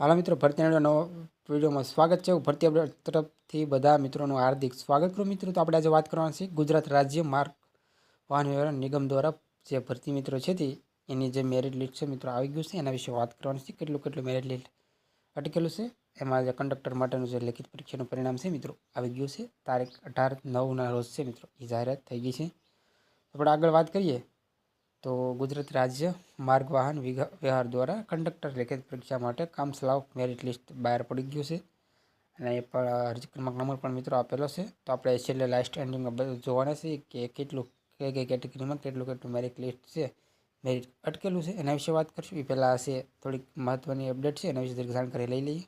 હાલો મિત્રો ભરતીના નવો વિડીયોમાં સ્વાગત છે. ભરતી અપડેટ તરફથી બધા મિત્રોનું હાર્દિક સ્વાગત કરું. મિત્રો, તો આપણે આજે વાત કરવાની છે ગુજરાત રાજ્ય માર્ગ વાહન વ્યવહાર નિગમ દ્વારા જે ભરતી મિત્રો છે તે, એની જે મેરિટ લિસ્ટ છે મિત્રો, આવી ગયું છે. એના વિશે વાત કરવાની છે. કેટલું કેટલું મેરિટ લિસ્ટ અટકેલું છે. એમાં જે કંડક્ટર માટેનું જે લેખિત પરીક્ષાનું પરિણામ છે મિત્રો, આવી ગયું છે. તારીખ અઢાર નવના રોજ છે મિત્રો, એ જાહેરાત થઈ ગઈ છે. આપણે આગળ વાત કરીએ. તો ગુજરાત રાજ્ય માર્ગ વાહન વ્યવહાર દ્વારા કંડક્ટર લેખિત પરીક્ષા માટે કામચલાઉ મેરિટ લિસ્ટ બહાર પડી ગયું છે. અને એ પણ અરજી ક્રમાંક નંબર પણ મિત્રો આપેલો છે. તો આપણે છેલ્લે લાસ્ટ એન્ડિંગ જોવાના છે કે કેટલું, કઈ કઈ કેટેગરીમાં કેટલું કેટલું મેરિટ લિસ્ટ છે મેરિટ અટકેલું છે, એના વિશે વાત કરશું. એ પહેલાં હશે થોડીક મહત્ત્વની અપડેટ છે, એના વિશે થોડીક જાણકારી લઈ લઈએ.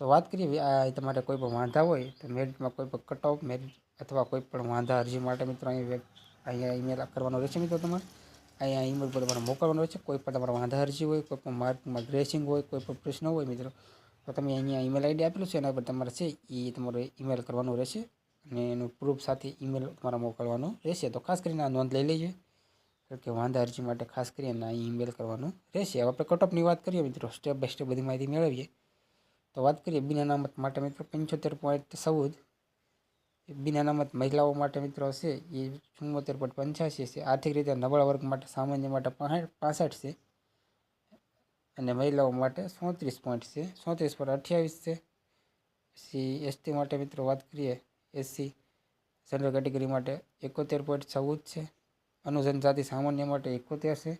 તો વાત કરીએ તમારે કોઈ પણ વાંધા હોય તો મેરિટમાં કોઈ પણ કટ ઓફ મેરિટ અથવા કોઈ પણ વાંધા અરજી માટે મિત્રો અહીં અહીંયા ઈમેલ કરવાનો રહેશે મિત્રો તમારે. અહીંયા ઈમેલ પર તમારે મોકલવાનો રહેશે. કોઈ પણ તમારા વાંધા અરજી હોય, કોઈ પણ માર્કમાં ડ્રેસિંગ હોય, કોઈ પણ પ્રશ્ન હોય મિત્રો, તો તમે અહીંયા ઈમેલ આઈડી આપેલું છે, એના પર તમારે છે એ તમારે ઈમેલ કરવાનો રહેશે અને એનું પ્રૂફ સાથે ઈમેલ તમારે મોકલવાનો રહેશે. તો ખાસ કરીને આ નોંધ લઈ લેજો. કે વાંધા અરજી માટે ખાસ કરીને અહીં ઈમેલ કરવાનું રહેશે. હવે આપણે કટઓફની વાત કરીએ મિત્રો સ્ટેપ બાય સ્ટેપ બધી માહિતી મેળવીએ. તો વાત કરીએ બિન અનામત માટે મિત્રો, પંચોતેર પોઈન્ટ ચૌદ. બિન અનામત મહિલાઓ માટે મિત્રો છે, એ ચુમ્મોતેર પોઈન્ટ પંચ્યાસી છે. આર્થિક રીતે નબળા વર્ગ માટે સામાન્ય માટે પાંસઠ છે. અને મહિલાઓ માટે સોત્રીસ પોઈન્ટ છે, સોત્રીસ પોઈન્ટ અઠ્યાવીસ છે. પછી એસટી માટે મિત્રો વાત કરીએ એસસી જનરલ કેટેગરી માટે એકોતેર પોઈન્ટ ચૌદ છે. અનુજનજાતિ સામાન્ય માટે એકોતેર છે.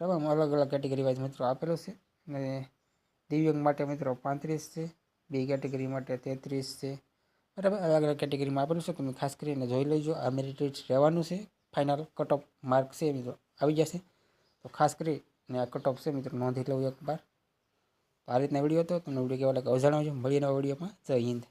બરાબર? અલગ અલગ કેટેગરી વાઇઝ મિત્રો આપેલો છે. અને દિવ્યાંગ માટે મિત્રો પાંત્રીસ છે. બી કેટેગરી માટે તેત્રીસ છે. બરાબર? અલગ અલગ કેટેગરીમાં આપેલું છે. તમે ખાસ કરીને જોઈ લેજો. આ મેરિટ લિસ્ટ રહેવાનું છે. ફાઇનલ કટ ઓફ માર્ક છે મિત્રો. આવી જશે. તો ખાસ કરીને આ કટ ઓફ છે મિત્રો. નોંધી લઉં એકવાર. તો આ રીતના વીડિયો હતો. તમને વીડિયો કેવા લાગે અજાણો મળીએ નવા વિડીયોમાં જય હિન્દ.